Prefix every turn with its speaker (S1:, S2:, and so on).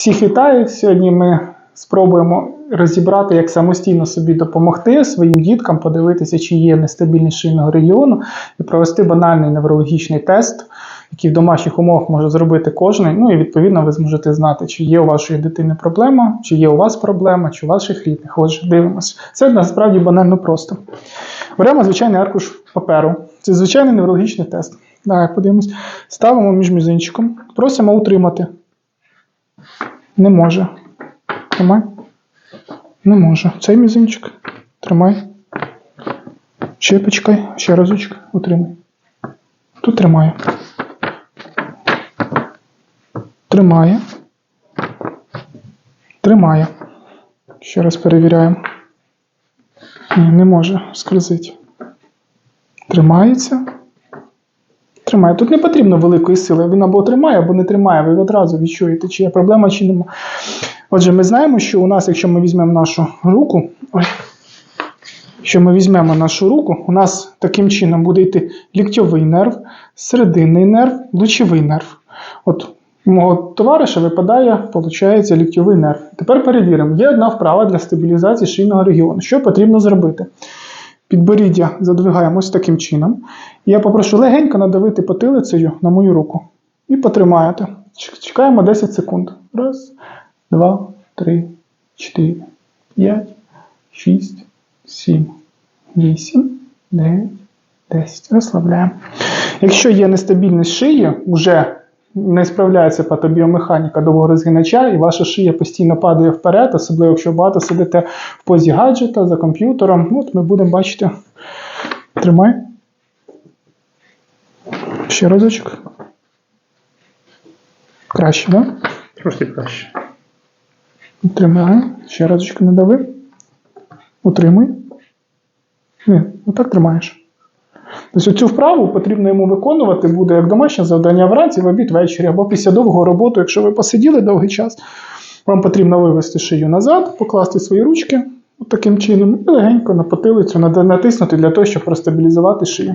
S1: Всіх вітаю! Сьогодні ми спробуємо розібрати, як самостійно собі допомогти своїм діткам, подивитися, чи є нестабільність шийного регіону, і провести банальний неврологічний тест, який в домашніх умовах може зробити кожен. Ну і відповідно ви зможете знати, чи є у вашої дитини проблема, чи є у вас проблема, чи у ваших рідних. Отже, дивимося. Це насправді банально просто. Беремо звичайний аркуш паперу. Це звичайний неврологічний тест. Давай подивимось. Ставимо між мізинчиком, просимо утримати. Не може. Тримай. Не може. Цей мізинчик. Тримай. Ще почекай. Ще разочок. Утримай. Тут тримає. Тримає. Тримає. Ще раз перевіряємо. Ні, не може. Скризить. Тримається. Тримає. Тут не потрібно великої сили. Він або тримає, або не тримає. Ви одразу відчуєте, чи є проблема, чи нема. Отже, ми знаємо, що у нас, якщо ми візьмемо нашу руку, якщо ми візьмемо нашу руку, у нас таким чином буде йти ліктьовий нерв, серединний нерв, лучовий нерв. От у мого товариша випадає, виходить, ліктьовий нерв. Тепер перевіримо. Є одна вправа для стабілізації шийного регіону. Що потрібно зробити? Підборіддя задвигаємо ось таким чином. Я попрошу легенько надавити потилицею на мою руку. І потримаєте. Чекаємо 10 секунд. Раз, два, три, чотири, п'ять, шість, сім, вісім, дев'ять, десять. Розслабляємо. Якщо є нестабільність шиї, вже не справляється патобіомеханіка довгого розгинача, і ваша шия постійно падає вперед, особливо якщо багато сидите в позі гаджета за комп'ютером. От ми будемо бачити. Тримай. Ще разочок. Краще, так? Да?
S2: Трошки краще.
S1: Тримай. Ще разочку не дави. Утримуй. Ні, отак тримаєш. Тобто цю вправу потрібно йому виконувати буде як домашнє завдання вранці, в обід ввечері або після довгого роботи. Якщо ви посиділи довгий час, вам потрібно вивести шию назад, покласти свої ручки таким чином і легенько на потилицю натиснути для того, щоб простабілізувати шию.